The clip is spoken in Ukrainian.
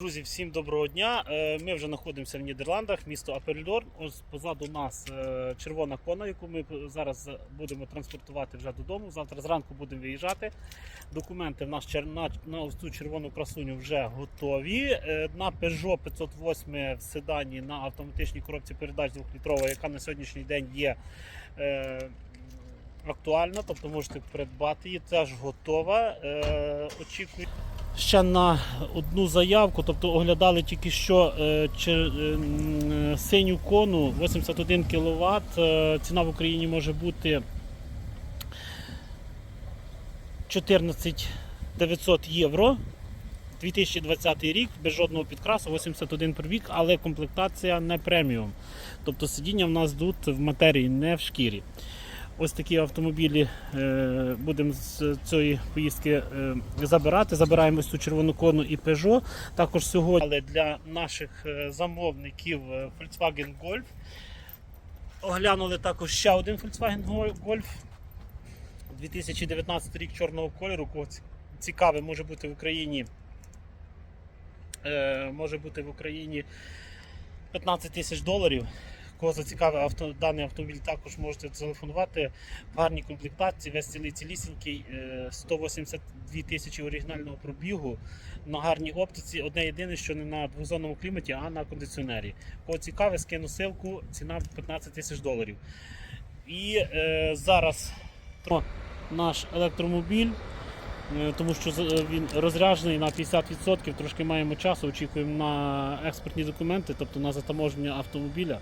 Друзі, всім доброго дня. Е, Ми вже знаходимося в Нідерландах, місто Апельдорн. Ось позаду нас е, червона кона, яку ми зараз будемо транспортувати вже додому. Завтра зранку будемо виїжджати. Документи в нас на, ось цю червону красуню вже готові. Е, На Peugeot 508 в седані на автоматичній коробці передач 2-літрова, яка на сьогоднішній день є. Актуальна, тобто можете придбати її, теж готова. Очікую ще на одну заявку, тобто оглядали тільки що е, чи, е, синю кону 81 кВт. Е, ціна в Україні може бути 14 900 євро. 2020 рік без жодного підкрасу, 81 пробіг, але комплектація не преміум. Тобто сидіння в нас тут в матерії, не в шкірі. Ось такі автомобілі е, будемо з цієї поїздки е, забирати. Забираємо ось цю червону кону і Peugeot. Також сьогодні але для наших е, замовників Volkswagen Golf. Оглянули також ще один Volkswagen Golf. 2019 рік чорного кольору. Кого цікаве, може бути в Україні. Може бути в Україні 15 тисяч доларів. Кого зацікавив авто, даний автомобіль, також можете телефонувати. В гарній комплектації, весь цілий цілісінький, е, 182 тисячі оригінального пробігу на гарній оптиці. Одне єдине, що не на двозонному кліматі, а на кондиціонері. Кого цікаве, скину ссылку, ціна 15 тисяч доларів. І е, зараз наш електромобіль. Е, Тому що е, він розряджений на 50%, трошки маємо часу, очікуємо на експортні документи, тобто на затаможення автомобіля.